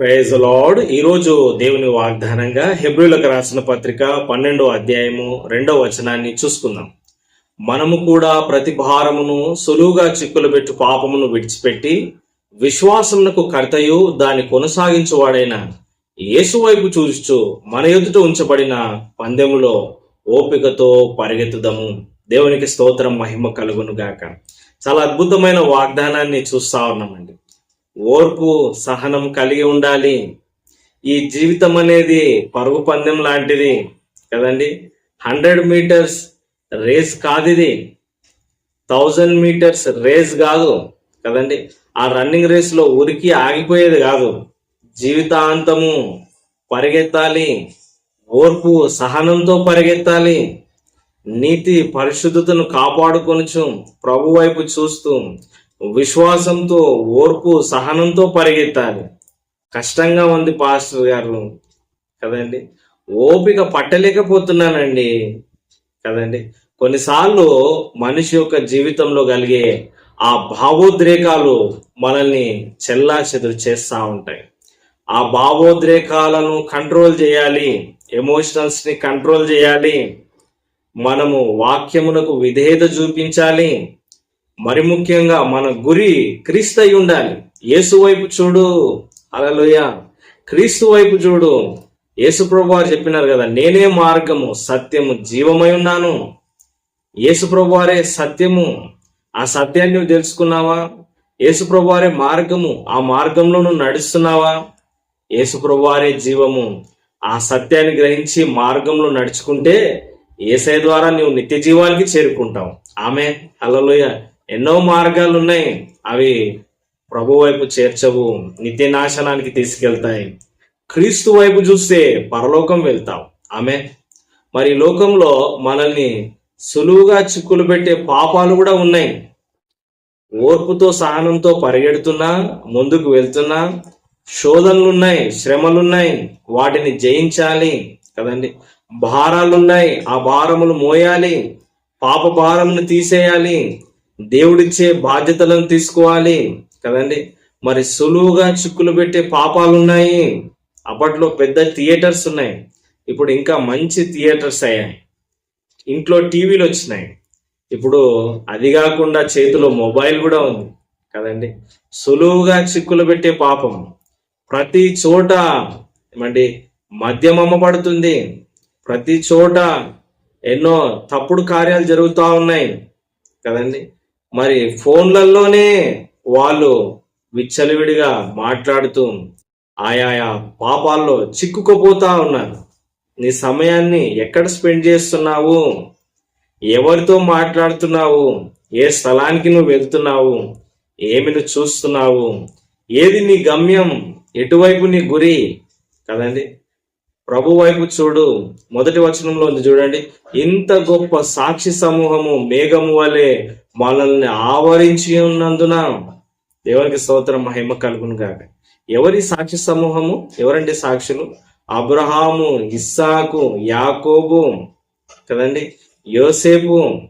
Praise lord ఈరోజు దేవుని వాగ్దానంగా హెబ్రిలకు రాసిన పత్రిక పన్నెండో అధ్యాయము రెండో వచనాన్ని చూసుకుందాం. మనము కూడా ప్రతి భారమును సులువుగా చిక్కులు పెట్టు పాపమును విడిచిపెట్టి విశ్వాసమునకు కర్తయు దాన్ని కొనసాగించువాడైన యేసు వైపు చూస్తూ మన ఎదుట ఉంచబడిన పందెములో ఓపికతో పరిగెత్తుదము. దేవునికి స్తోత్రం మహిమ కలుగును గాక చాలా అద్భుతమైన వాగ్దానాన్ని చూస్తా ఉన్నామండి. ఓర్పు సహనం కలిగి ఉండాలి. ఈ జీవితం అనేది పరుగు పందెం లాంటిది కదండి. హండ్రెడ్ మీటర్స్ రేస్ కాదు ఇది థౌజండ్ మీటర్స్ రేస్ కాదు కదండి. ఆ రన్నింగ్ రేస్లో ఉరికి ఆగిపోయేది కాదు. జీవితాంతము పరిగెత్తాలి. ఓర్పు సహనంతో పరిగెత్తాలి. నీతి పరిశుద్ధతను కాపాడుకొనుచు ప్రభు వైపు చూస్తూ విశ్వాసంతో ఓర్పు సహనంతో పరిగెత్తాలి. కష్టంగా ఉంది పాస్టర్ గారు. కదండి? ఓపిక పట్టలేకపోతున్నానండి. కదండి? కొన్నిసార్లు మనిషి యొక్క జీవితంలో కలిగే ఆ భావోద్రేకాలు మనల్ని చెల్లా చెదురు చేస్తూ ఉంటాయి. ఆ భావోద్రేకాలను కంట్రోల్ చేయాలి. ఎమోషనల్స్ని కంట్రోల్ చేయాలి. మనము వాక్యమునకు విధేయత చూపించాలి. మరి ముఖ్యంగా మన గురి క్రీస్తు అయి ఉండాలి. యేసు వైపు చూడు. అలలోయ క్రీస్తు వైపు చూడు. యేసు ప్రభు వారు చెప్పినారు కదా నేనే మార్గము సత్యము జీవమై ఉన్నాను. యేసు ప్రభు వారే సత్యము. ఆ సత్యాన్ని నువ్వు తెలుసుకున్నావా? యేసు ప్రభు వారే మార్గము. ఆ మార్గంలో నువ్వు నడుస్తున్నావా? యేసు ప్రభు వారే జీవము. ఆ సత్యాన్ని గ్రహించి మార్గంలో నడుచుకుంటే ఏసై ద్వారా నువ్వు నిత్య జీవానికి చేరుకుంటావు. ఆమె అలలోయ ఎన్నో మార్గాలు ఉన్నాయి అవి ప్రభు వైపు చేర్చవు నిత్య నాశనానికి తీసుకెళ్తాయి. క్రీస్తు వైపు చూస్తే పరలోకం వెళ్తాం. ఆమె మరి లోకంలో మనల్ని సులువుగా చిక్కులు పెట్టే పాపాలు కూడా ఉన్నాయి. ఓర్పుతో సహనంతో పరిగెడుతున్నా ముందుకు వెళ్తున్నా శోధనలున్నాయి శ్రమలున్నాయి వాటిని జయించాలి కదండి. భారాలున్నాయి ఆ భారములు మోయాలి పాప భారమును తీసేయాలి దేవుడిచ్చే బాధ్యతలను తీసుకోవాలి. కదండి? మరి సులువుగా చిక్కులు పెట్టే పాపాలు ఉన్నాయి అప్పట్లో పెద్ద థియేటర్స్ ఉన్నాయి. ఇప్పుడు ఇంకా మంచి థియేటర్స్ అయ్యాయి. ఇంట్లో టీవీలు వచ్చినాయి. ఇప్పుడు అది కాకుండా చేతిలో మొబైల్ కూడా ఉంది. కదండి? సులువుగా చిక్కులు పెట్టే పాపం. ప్రతి చోట ఏమండి? మద్యం అమ్మబడుతుంది. ప్రతి చోట ఎన్నో తప్పుడు కార్యాలు జరుగుతూ ఉన్నాయి. కదండి? మరి ఫోన్లలోనే వాళ్ళు విచ్చలవిడిగా మాట్లాడుతూ ఆయా పాపాల్లో చిక్కుకుపోతా ఉన్నారు. నీ సమయాన్ని ఎక్కడ స్పెండ్ చేస్తున్నావు? ఎవరితో మాట్లాడుతున్నావు? ఏ స్థలానికి నువ్వు వెళ్తున్నావు? ఏమి నువ్వు చూస్తున్నావు? ఏది నీ గమ్యం? ఎటువైపు నీ గురి? కదండి? ప్రభు వైపు చూడు. మొదటి వచనంలో ఉంది చూడండి. ఇంత గొప్ప సాక్షి సమూహము మేఘము వలె మనల్ని ఆవరించి ఉన్నందున దేవునికి స్తోత్రం మహిమ కలుగును గాక. ఎవరి సాక్షి సమూహము? ఎవరండి సాక్షులు? అబ్రహాము ఇస్సాకు యాకోబు కదండి? యోసేపు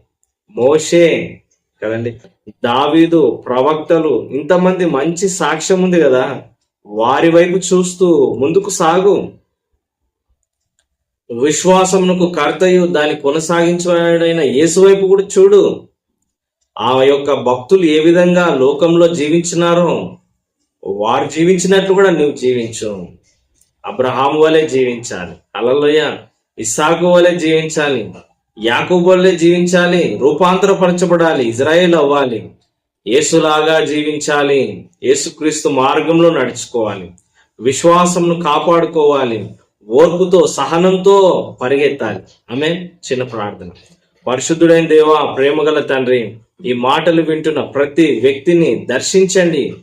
మోషే కదండి? దావీదు ప్రవక్తలు ఇంతమంది మంచి సాక్ష్యం ఉంది కదా. వారి వైపు చూస్తూ ముందుకు సాగు. విశ్వాసమునకు కర్తయు దాన్ని కొనసాగించడైన యేసు వైపు కూడా చూడు. ఆ యొక్క భక్తులు ఏ విధంగా లోకంలో జీవించినారో వారు జీవించినట్లు కూడా నువ్వు జీవించు. అబ్రహాము వలె జీవించాలి. అలలోయ ఇస్సాకు వలె జీవించాలి. యాకూబ్ వలె జీవించాలి. రూపాంతరపరచబడాలి. ఇజ్రాయేల్ అవ్వాలి. యేసులాగా జీవించాలి. యేసుక్రీస్తు మార్గంలో నడుచుకోవాలి. విశ్వాసంను కాపాడుకోవాలి. ఓర్పుతో సహనంతో పరిగెత్తాలి. ఆమె చిన్న ప్రార్థన. పరిశుద్ధుడైన దేవా ప్రేమగల తండ్రి ఈ మాటలు వింటున్న ప్రతి వ్యక్తిని దర్శించండి.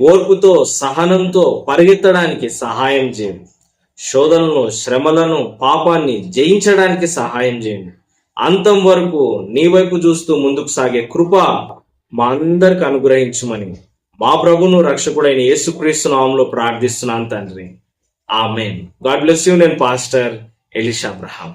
ఓర్పుతో సహనంతో పరిగెత్తడానికి సహాయం చేయండి. శోధనలను శ్రమలను పాపాన్ని జయించడానికి సహాయం చేయండి. అంతం వరకు నీ వైపు చూస్తూ ముందుకు సాగే కృప మా అందరికి అనుగ్రహించమని మా ప్రభును రక్షకుడైన యేసుక్రీస్తు నామంలో ప్రార్థిస్తున్నాను తండ్రి. ఆమెన్. God bless you. నేను pastor Elisha Abraham.